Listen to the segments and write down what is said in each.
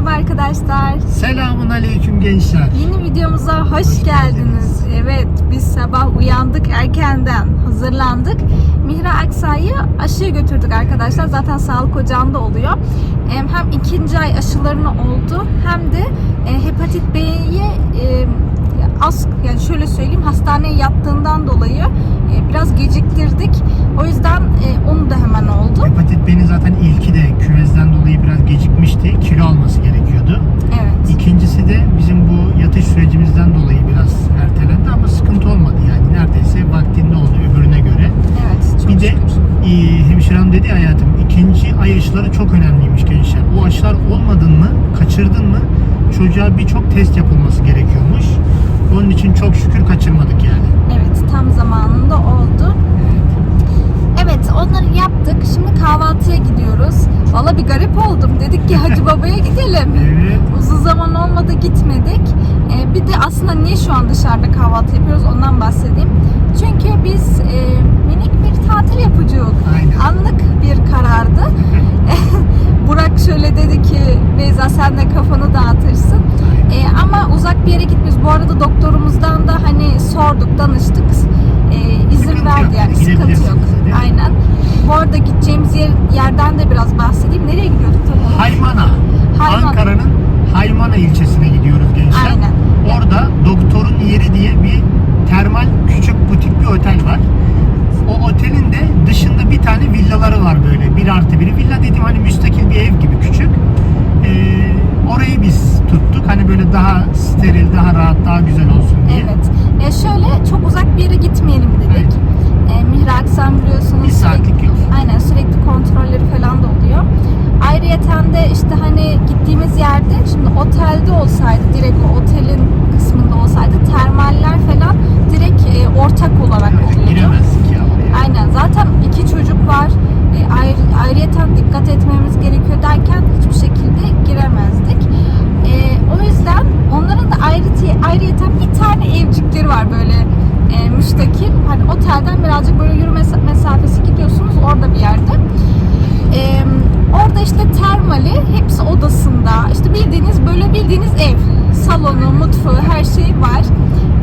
merhaba arkadaşlar. Selamun aleyküm gençler. Yeni videomuza hoş, Hoş geldiniz. Evet, biz sabah uyandık erkenden, hazırlandık. Mihra Aksa'yı aşıya götürdük arkadaşlar. Zaten sağlık ocağında oluyor. Em, Hem ikinci ay aşılarını oldu hem de e, hepatit B'ye az yani şöyle söyleyeyim hastaneye yattığından dolayı e, biraz geciktirdik. O yüzden e, onu da hemen oldu. Hepatit B'nin zaten ilki de küvezden dolayı biraz gecikmişti. Kilo alması gerekiyordu. Evet. İkincisi de bizim bu yatış sürecimizden dolayı biraz ertelendi ama sıkıntı olmadı yani. Neredeyse vaktinde oldu öbürüne göre. Evet. Çok bir de şükür. e, hemşirem dedi ya hayatım ikinci ay aşıları çok önemliymiş gençler. O aşılar olmadın mı, kaçırdın mı çocuğa birçok test yapılması gerekiyormuş. Onun için çok şükür kaçırmadık yani. Evet tam zamanında oldu. Evet onları yaptık. Şimdi kahvaltıya gidiyoruz. Valla bir garip oldum. Dedik ki Hacı Baba'ya gidelim. Evet. Uzun zaman olmadı gitmedik. Ee, bir de aslında niye şu an dışarıda kahvaltı yapıyoruz ondan bahsedeyim. Çünkü biz e, minik bir tatil yapacağız. Aynen. Anlık bir karardı. Burak şöyle dedi ki Beyza sen de kafanı dağıtırsın. Ee, ama uzak bir yere gitmiyoruz. Bu arada doktorumuzdan da hani sorduk, danıştık. Ee, izin verdi yani sıkıntı yok. Aynen. Bu arada gideceğimiz yer, yerden de biraz bahsedeyim. Nereye gidiyorduk tam? Haymana. Haymana. Ankara'nın Haymana ilçesine gidiyoruz gençler. Aynen. Orada doktorun yeri diye bir termal küçük butik bir otel var. O otelin de dışında bir tane villaları var böyle. Bir artı biri. Villa dediğim hani müstakil bir ev gibi küçük. Ee, orayı biz tuttuk. Hani böyle daha steril, daha rahat, daha güzel olsun diye. Evet. E şöyle çok uzak bir yere gitmeyelim dedik. E, Mihra Aksan biliyorsunuz Bir saatlik yol. Aynen sürekli kontrolleri falan da oluyor. Ayrıyeten de işte hani gittiğimiz yerde şimdi otelde olsaydı direkt o otelin kısmında olsaydı termaller falan direkt e, ortak olarak oluyordu. Giremezdik ya oraya. Aynen zaten iki çocuk var. E, ayrı, ayrıyeten dikkat etmemiz gerekiyor derken hiçbir şekilde giremezdik. E, o yüzden onların da ayrı, ayrıyeten bir tane evcikleri var böyle e, müstakil. Hani otelden birazcık böyle yürüme mesafesi gidiyorsunuz orada bir yerde. E, orada işte termali hepsi odasında. İşte bildiğiniz ev. Salonu, mutfağı her şey var.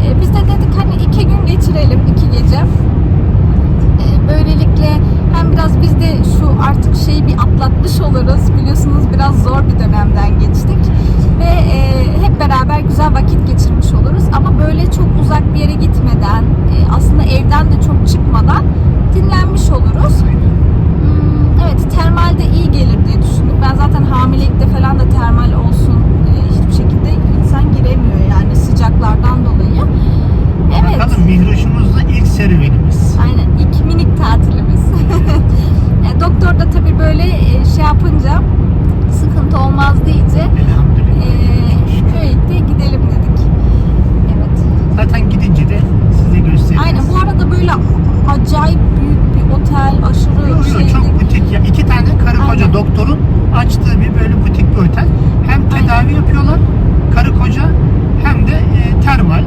E, biz de dedik hani iki gün geçirelim iki gece. E, Böylelikle hem biraz biz de şu artık şeyi bir atlatmış oluruz. Biliyorsunuz biraz zor bir dönemden geçtik. Ve e, hep beraber güzel vakit geçirmiş oluruz. Ama böyle çok uzak bir yere gitmeden, e, aslında evden de çok çıkmadan dinlenmiş oluruz. Evet termal de iyi gelir diye düşündük. Ben zaten hamilelikte falan da termal olsun e, hiçbir şekilde insan giremiyor yani sıcaklardan dolayı. Evet. Bakalım Mihroş'umuzda ilk serüvenimiz. Aynen ilk minik tatilimiz. E, Doktor da tabii böyle e, şey yapınca sıkıntı olmaz deyince Elhamdülillah. e, böylelikle gidelim dedik. Evet. Zaten gidince de size gösteririz. Aynen bu arada böyle acayip büyük bir otel, aşırı Yok yok şeyli. çok butik ya. İki tane karı koca Aynen. doktorun açtığı bir böyle butik bir otel. Hem tedavi yapıyorlar karı koca hem de e, termal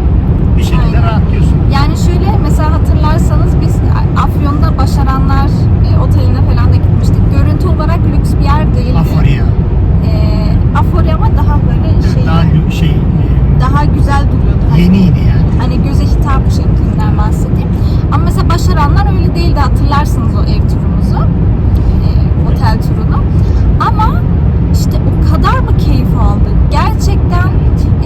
bir şekilde Aynen. rahatlıyorsun. Yani şöyle mesela hatırlarsanız biz Afyon'da Başaranlar e, Oteli'ne falan da gitmiştik. Görüntü olarak lüks bir yer değildi. Aforya. E, Afori ama daha böyle şey Daha lü- şey e, daha güzel duruyordu. Hani yeniydi yani. hani göze hitap şeklinden bahsedeyim. Ama mesela başaranlar öyle değildi hatırlarsınız o ev turumuzu. e, otel turunu. Ama işte o kadar mı keyif aldık? Gerçekten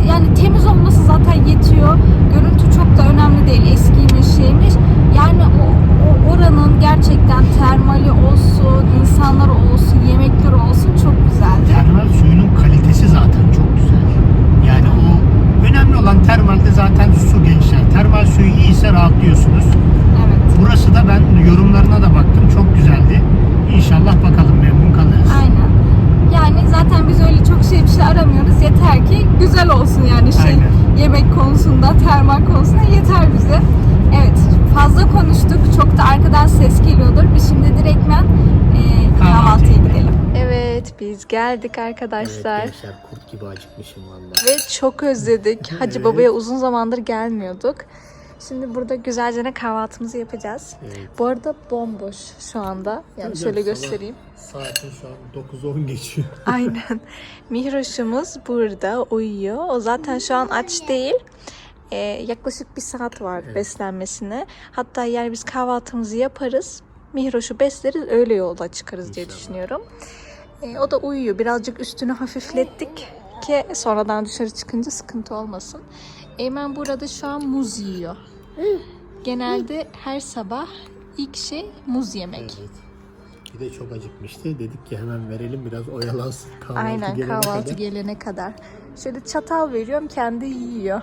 yani temiz olması zaten yetiyor. Görüntü çok da önemli değil. Eskiymiş şeymiş. Yani o, o oranın gerçekten termali olsun, insanları olsun, yemekleri olsun çok güzeldi. Termal suyunun kalitesi zaten çok güzel. Yani o önemli olan termalde zaten su gençler. Termal suyu iyiyse rahatlıyorsunuz. Evet. Burası da ben yorumlarına da baktım. Çok güzeldi. İnşallah bakalım memnun kalırız. Aynen. Yani zaten biz öyle çok şey bir şey aramıyoruz. Yeter ki güzel olsun yani şey Aynen. yemek konusunda, termal konusunda yeter bize. Evet, fazla konuştuk. Çok da arkadan ses geliyordur. Biz şimdi direktmen e, kahvaltıya gidelim. Evet, biz geldik arkadaşlar. gençler kurt gibi acıkmışım valla. Ve çok özledik. Hacı Evet. Baba'ya uzun zamandır gelmiyorduk. Şimdi burada güzelce kahvaltımızı yapacağız. Evet. Bu arada bomboş şu anda. Yani şöyle göstereyim. Saatin şu an 9-10 geçiyor. Aynen. Mihroş'umuz burada uyuyor. O zaten şu an aç değil. Ee, yaklaşık bir saat var beslenmesine. Hatta yani biz kahvaltımızı yaparız. Mihroş'u besleriz öyle yolda çıkarız diye İnşallah. düşünüyorum. Ee, o da uyuyor. Birazcık üstünü hafiflettik ki sonradan dışarı çıkınca sıkıntı olmasın. Eymen burada şu an muz yiyor. Genelde her sabah ilk şey muz yemek. Evet. Bir de çok acıkmıştı. Dedik ki hemen verelim biraz oyalansın. Kahvaltı Aynen gelene kahvaltı kadar. gelene kadar. Şöyle çatal veriyorum kendi yiyor.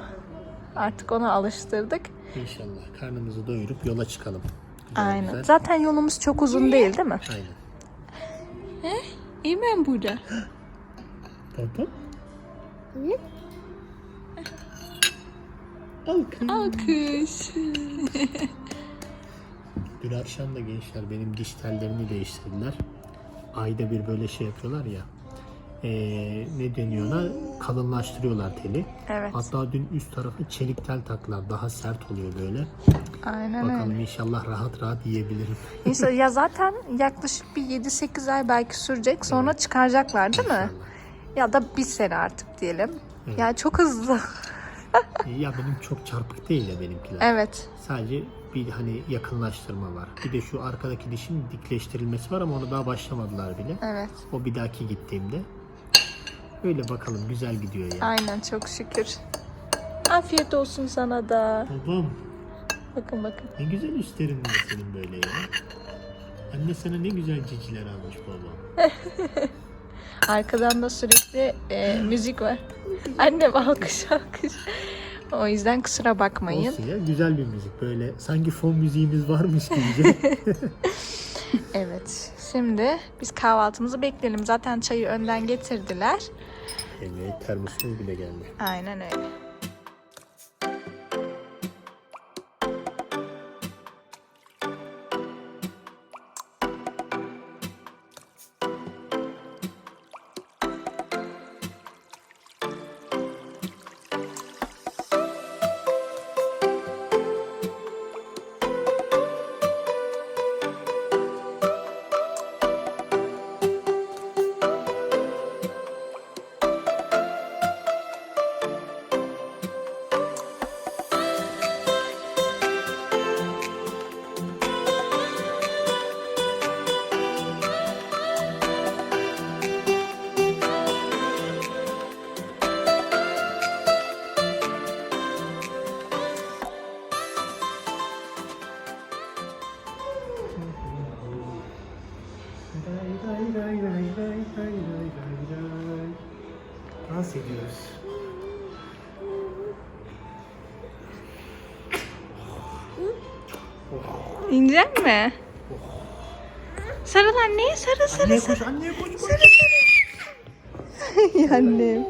Artık ona alıştırdık. İnşallah karnımızı doyurup yola çıkalım. Güzel Aynen. güzel. Zaten yolumuz çok uzun değil değil mi? Aynen. İyi ben burada. Baba. Alkış. Alkış. Dün akşam da gençler benim diş tellerini değiştirdiler. Ayda bir böyle şey yapıyorlar ya. Ee, ne deniyor ona? Kalınlaştırıyorlar teli. Evet. Hatta dün üst tarafı çelik tel taktılar. Daha sert oluyor böyle. Aynen öyle. Bakalım inşallah rahat rahat yiyebilirim. İşte ya zaten yaklaşık bir 7-8 ay belki sürecek. Sonra çıkaracaklar değil mi? İnşallah. Ya da bir sene artık diyelim. Ya çok hızlı. Ee, ya benim çok çarpık değil ya benimkiler. evet. Sadece bir hani yakınlaştırma var. Bir de şu arkadaki dişin dikleştirilmesi var ama onu daha başlamadılar bile. Evet. O bir dahaki gittiğimde. Öyle bakalım güzel gidiyor ya. Aynen çok şükür. Afiyet olsun sana da. Babam Bakın bakın. ne güzel üstlerin var senin böyle ya. Anne sana ne güzel ciciler almış babam. Arkadan da sürekli e, müzik var. Annem alkış alkış. O yüzden kusura bakmayın. Olsun ya güzel bir müzik böyle sanki fon müziğimiz varmış gibi. Evet. Şimdi biz kahvaltımızı bekleyelim. Zaten çayı önden getirdiler. evet termosumuz bile geldi. Aynen öyle. İnecek mi? Sarıl anneye sarıl sarıl Anneye sarıl. koş, anneye koş, koş. Ya annem.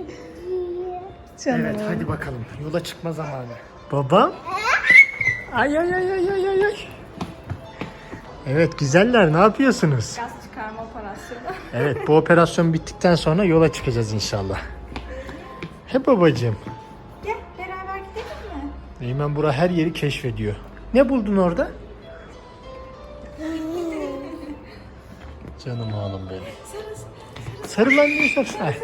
Canım. Evet hadi bakalım yola çıkma zamanı. Baba. Ay ay ay ay ay ay ay. Evet güzeller ne yapıyorsunuz? Gaz çıkarma operasyonu. Evet bu operasyon bittikten sonra yola çıkacağız inşallah. He babacığım. Gel beraber gidelim mi? Eymen bura her yeri keşfediyor. Ne buldun orada? Canım oğlum benim. Sarıl anneye sarıl. Ay.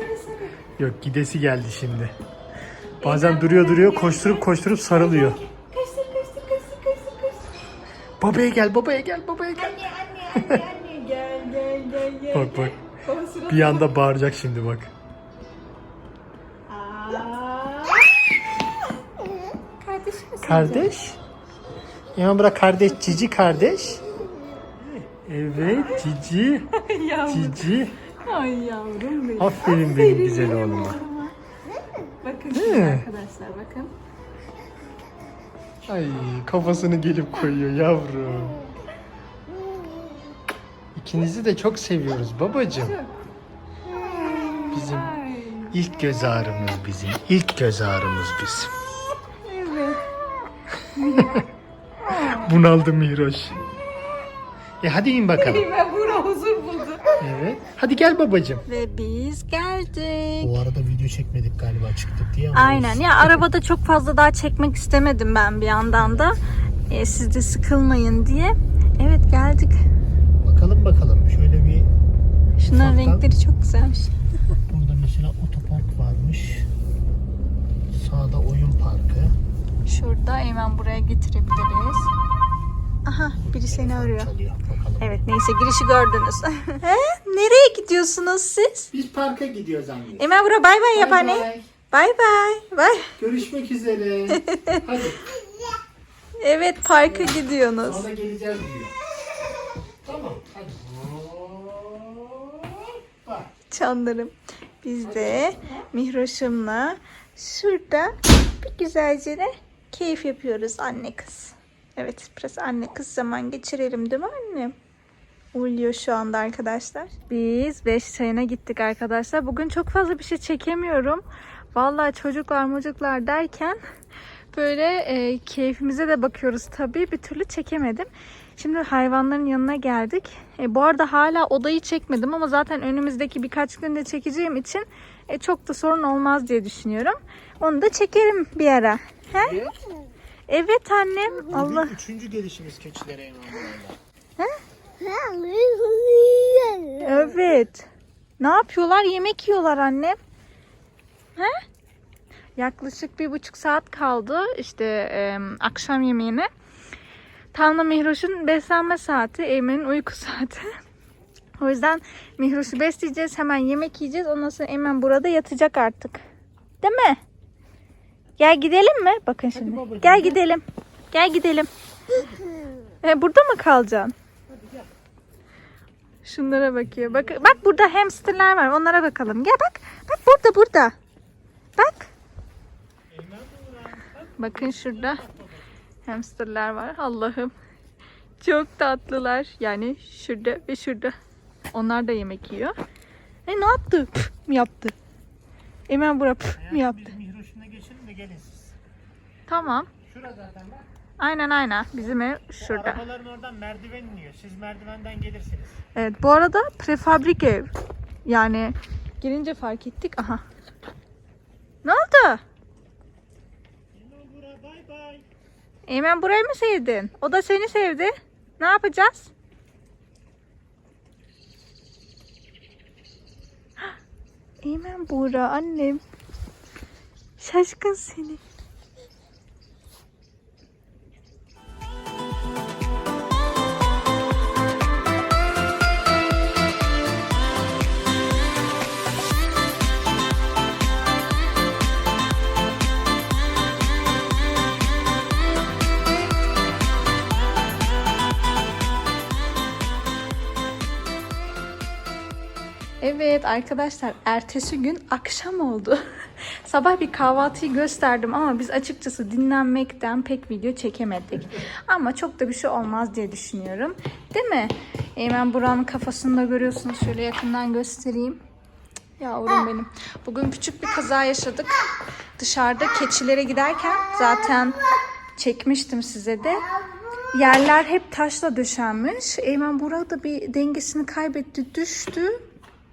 Yok gidesi geldi şimdi. Bazen duruyor duruyor koşturup koşturup sarılıyor. Kaçtır kaçtır kaçtır kaçtır kaçtır. Babaya gel babaya gel babaya gel. Anne anne anne anne gel gel gel gel. Bak bak bir anda bağıracak şimdi bak. Aa. Kardeşim misin? Kardeş. Eymen bırak kardeş cici kardeş. Evet cici Yavrum. cici. Ay yavrum benim. Aferin benim güzel oğluma. Bakın Değil şimdi mi? arkadaşlar bakın. Ay kafasını gelip koyuyor yavrum. İkinizi de çok seviyoruz babacığım. Bizim Ay. ilk göz ağrımız bizim. İlk göz ağrımız bizim. Evet. Bunaldı Mihroş. E hadi in bakalım. Ben burada huzur buldum. Evet. Hadi gel babacığım. Ve biz geldik. Bu arada video çekmedik galiba çıktık diye. ama Aynen. Ya arabada çok fazla daha çekmek istemedim ben bir yandan da. E, siz de sıkılmayın diye. Evet geldik. Bakalım bakalım. Şöyle bir Şunların Ufaktan. renkleri çok güzelmiş. burada mesela otopark varmış. Sağda oyun parkı. Şurada hemen buraya getirebiliriz. Aha biri seni arıyor. Evet neyse girişi gördünüz. He? Nereye gidiyorsunuz siz? Biz parka gidiyoruz anne. Emel bura bay bay yap Bay anne. bay. Bay bay. Bay. Görüşmek üzere. Hadi. Evet parka gidiyorsunuz. Sonra geleceğiz diyor. Tamam. Hadi. Hoppa. Canlarım. Biz de Mihroş'umla şurada bir güzelce de keyif yapıyoruz anne kız. Evet biraz anne kız zaman geçirelim değil mi annem? Uyuyor şu anda arkadaşlar. Biz 5 çayına gittik arkadaşlar. Bugün çok fazla bir şey çekemiyorum. Vallahi çocuklar mucuklar derken böyle e, keyfimize de bakıyoruz tabii. Bir türlü çekemedim. Şimdi hayvanların yanına geldik. E, bu arada hala odayı çekmedim ama zaten önümüzdeki birkaç günde çekeceğim için e, çok da sorun olmaz diye düşünüyorum. Onu da çekerim bir ara. He? Ve Evet annem. Allah. Üçüncü gelişimiz keçilere emanet. Evet. Ne yapıyorlar? Yemek yiyorlar annem. He? Yaklaşık bir buçuk saat kaldı işte e, akşam yemeğine. Tanrı Mihroş'un beslenme saati, Eymen'in uyku saati. o yüzden Mihroş'u besleyeceğiz, hemen yemek yiyeceğiz. Ondan sonra Eymen burada yatacak artık. Değil mi? Gel gidelim mi? Bakın şimdi. babacığım, Gel gel. gidelim. Gel gidelim. E, burada mı kalacaksın? Şunlara bakıyor. Bak, bak burada hamsterlar var. Onlara bakalım. Gel bak. Bak burada burada. Bak. Bakın şurada hamsterlar var. Allah'ım. Çok tatlılar. Yani şurada ve şurada. Onlar da yemek yiyor. E ne yaptı? Püf mi yaptı? Hemen bura püf mi yaptı? De gelin siz. Tamam. Şura zaten bak. Aynen aynen. Bizim ev şurada. Arabaların oradan merdiven iniyor. Siz merdivenden gelirsiniz. Evet bu arada prefabrik ev. Yani girince fark ettik. Aha. Ne oldu? Bay bay. Eymen burayı mı sevdin? O da seni sevdi. Ne yapacağız? Eymen Buğra annem. Şaşkın seni. Evet arkadaşlar ertesi gün akşam oldu. Sabah bir kahvaltıyı gösterdim ama biz açıkçası dinlenmekten pek video çekemedik. Ama çok da bir şey olmaz diye düşünüyorum. Değil mi? Eymen Buran'ın kafasını da görüyorsunuz. Şöyle yakından göstereyim. Yavrum benim. Bugün küçük bir kaza yaşadık. Dışarıda keçilere giderken zaten çekmiştim size de. Yerler hep taşla döşenmiş. Eymen burada bir dengesini kaybetti, düştü.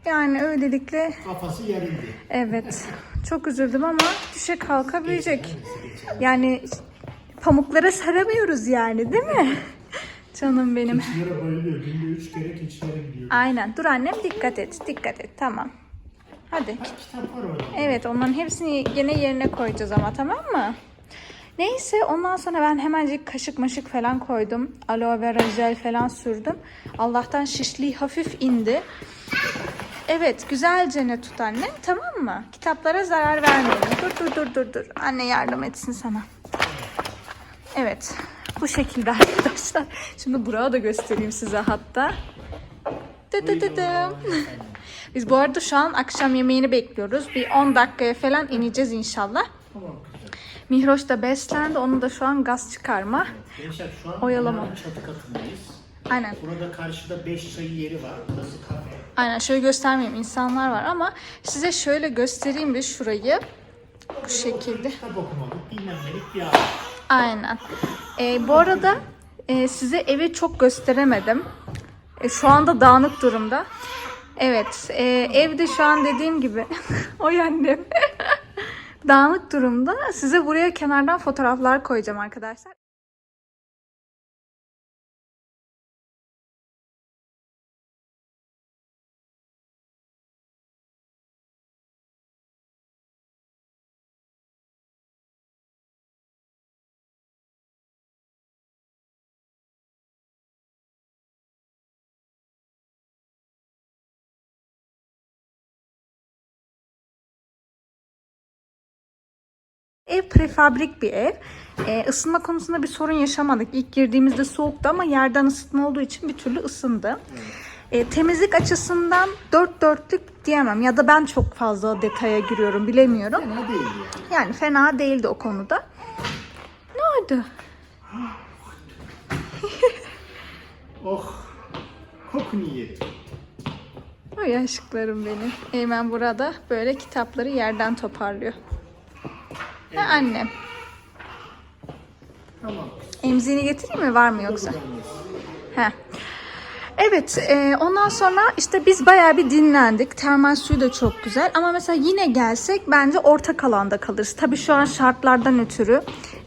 Yani öylelikle Kafası yarıldı. evet çok üzüldüm ama düşe kalkabilecek. Yani pamuklara saramıyoruz yani değil mi? Canım benim. Keçilere bayılıyor. Günde üç kere keçilere gidiyor. Aynen. Dur annem dikkat et. Dikkat et. Tamam. Hadi. Bak kitap var orada. Evet onların hepsini gene yerine koyacağız ama tamam mı? Neyse ondan sonra ben hemencik kaşık maşık falan koydum. Aloe vera jel falan sürdüm. Allah'tan şişliği hafif indi. Evet güzelce ne tut anne tamam mı? Kitaplara zarar vermeyelim. Dur dur dur dur dur. Anne yardım etsin sana. Evet bu şekilde arkadaşlar. Şimdi Burak'ı da göstereyim size hatta. Dı dı dı dım. Biz bu arada şu an akşam yemeğini bekliyoruz. Bir 10 dakikaya falan ineceğiz inşallah. Tamam. Mihroş da beslendi. Onu da şu an gaz çıkarma. Gençler şu an Oyalama. çatı katındayız. Aynen. Burada karşıda 5 çayı yeri var. Burası kafe. Aynen şöyle göstermeyeyim insanlar var ama size şöyle göstereyim bir şurayı. Bu şekilde. Aynen. Ee, bu arada e, size evi çok gösteremedim. E, şu anda dağınık durumda. Evet, e, evde şu an dediğim gibi oy annem dağınık durumda. Size buraya kenardan fotoğraflar koyacağım arkadaşlar. Ev prefabrik bir ev. Ee, ısınma konusunda bir sorun yaşamadık. İlk girdiğimizde soğuktu ama yerden ısıtma olduğu için bir türlü ısındı. Ee, temizlik açısından dört dörtlük diyemem ya da ben çok fazla detaya giriyorum bilemiyorum. Fena değil yani. Yani fena değildi o konuda. Ne oldu? Oh. Kokunu yerim. Ay aşklarım benim. Eymen burada böyle kitapları yerden toparlıyor. Ha annem. Tamam. Emziğini getireyim mi? Var mı yoksa? Heh. Evet, e, ondan sonra işte biz bayağı bir dinlendik. Termal suyu da çok güzel. Ama mesela yine gelsek bence ortak alanda kalırız. Tabii şu an şartlardan ötürü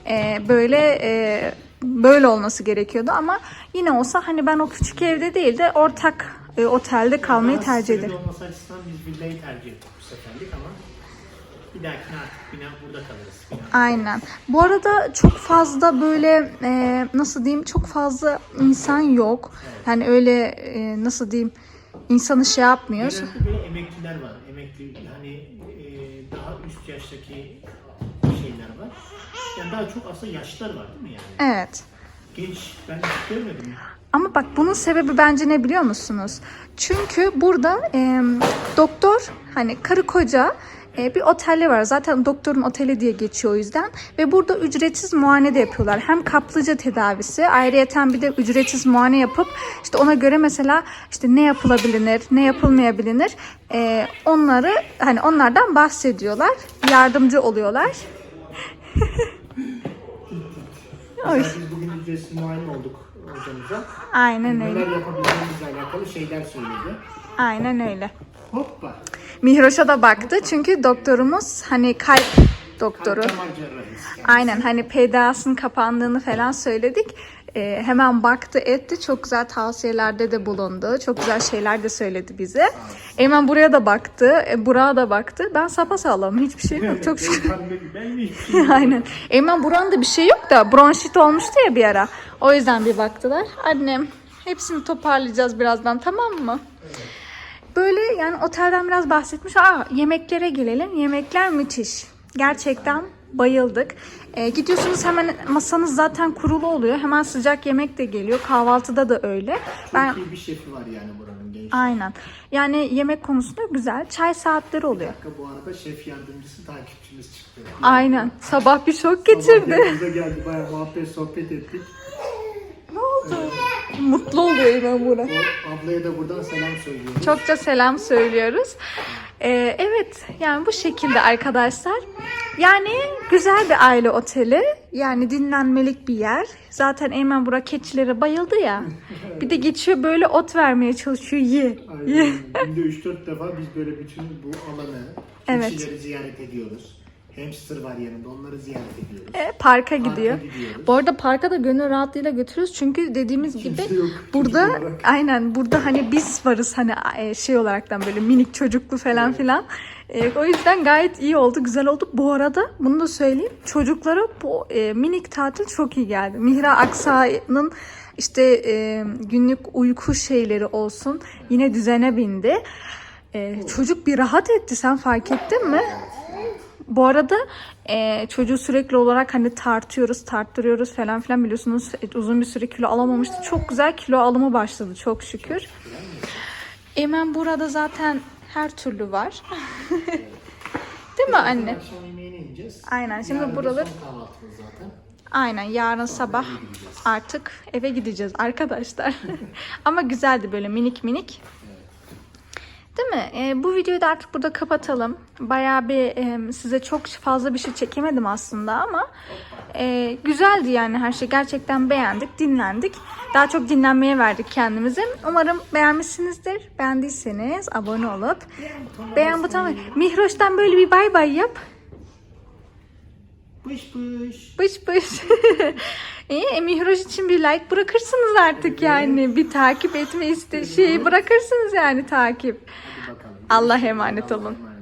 e, böyle e, böyle olması gerekiyordu. Ama yine olsa hani ben o küçük evde değil de ortak e, otelde kalmayı tercih ederim. açısından biz villayı tercih ettik bu seferlik ama bir dahakine artık bina burada kalırız. Bina. Aynen. Bu arada çok fazla böyle e, nasıl diyeyim çok fazla insan yok. Yani öyle e, nasıl diyeyim insanı şey yapmıyor. Genelde böyle emekliler var. Emekli hani e, daha üst yaştaki şeyler var. Yani daha çok aslında yaşlılar var değil mi yani? Evet. Genç ben hiç görmedim. Ama bak bunun sebebi bence ne biliyor musunuz? Çünkü burada e, doktor hani karı koca bir oteli var. Zaten doktorun oteli diye geçiyor o yüzden. Ve burada ücretsiz muayene de yapıyorlar. Hem kaplıca tedavisi ayrıyeten bir de ücretsiz muayene yapıp işte ona göre mesela işte ne yapılabilir, ne yapılmayabilir e, onları hani onlardan bahsediyorlar. Yardımcı oluyorlar. Oy. Biz bugün ücretsiz muayene olduk hocamıza. Aynen öyle. Neler yapabileceğimizle alakalı şeyler söyledi. Aynen öyle. Hoppa. Mihroş'a da baktı çünkü doktorumuz hani kalp doktoru. Aynen hani PDA'sının kapandığını falan söyledik. Ee, hemen baktı etti. Çok güzel tavsiyelerde de bulundu. Çok güzel şeyler de söyledi bize. Eymen buraya da baktı. E, Burak'a da baktı. Ben sapasağlam. Hiçbir şey yok. Çok şükür. Şey. Aynen. Eymen Burak'ın da bir şey yok da bronşit olmuştu ya bir ara. O yüzden bir baktılar. Annem hepsini toparlayacağız birazdan tamam mı? Böyle yani otelden biraz bahsetmiş. Aa yemeklere gelelim. Yemekler müthiş. Gerçekten bayıldık. Ee, gidiyorsunuz hemen masanız zaten kurulu oluyor. Hemen sıcak yemek de geliyor. Kahvaltıda da öyle. Ben Çok iyi bir şefi var yani buranın genç. aynen. Yani yemek konusunda güzel. Çay saatleri oluyor. dakika bu arada şef yardımcısı takipçimiz çıktı. Aynen. Sabah bir şok Sabah geçirdi. yanımıza geldi bayağı muhabbet sohbet ettik. Ne oldu? Mutlu oluyor Eymen Burak. O ablaya da buradan selam söylüyorum. Çokça selam söylüyoruz. Ee, evet yani bu şekilde arkadaşlar. Yani güzel bir aile oteli. Yani dinlenmelik bir yer. Zaten Eymen Burak keçilere bayıldı ya. Bir de geçiyor böyle ot vermeye çalışıyor. Ye. Ye. Aynen. Günde 3-4 defa biz böyle bütün bu alanı, Evet. keçileri ziyaret ediyoruz. Hamster var yanında onları ziyaret ediyoruz. E, parka gidiyor. gidiyoruz. Bu arada parka da gönül rahatlığıyla götürüyoruz. Çünkü dediğimiz gibi Kimse yok, burada aynen burada hani biz varız hani e, şey olaraktan böyle minik çocuklu falan filan. E, o yüzden gayet iyi oldu, güzel oldu. Bu arada bunu da söyleyeyim. Çocuklara bu e, minik tatil çok iyi geldi. Mihra Aksa'nın işte e, günlük uyku şeyleri olsun yine düzene bindi. E, çocuk bir rahat etti. Sen fark ettin mi? Bu arada e, çocuğu sürekli olarak hani tartıyoruz, tarttırıyoruz falan filan biliyorsunuz e, uzun bir süre kilo alamamıştı. Çok güzel kilo alımı başladı çok şükür. Eymen burada zaten her türlü var. Değil mi anne? Aynen, şimdi Yarın zaten. Aynen yarın sabah artık eve gideceğiz arkadaşlar. Ama güzeldi böyle minik minik. Değil mi? Ee, bu videoyu da artık burada kapatalım. Bayağı bir e, size çok fazla bir şey çekemedim aslında ama e, güzeldi yani her şey. Gerçekten beğendik, dinlendik. Daha çok dinlenmeye verdik kendimizi. Umarım beğenmişsinizdir. Beğendiyseniz abone olup beğen butonu. Mihroş'tan böyle bir bay bay yap. Pış pış. Pış pış. İyi, e, Mihroş için bir like bırakırsınız artık yani. Bir takip etme iste şey bırakırsınız yani takip. Allah emanet olun.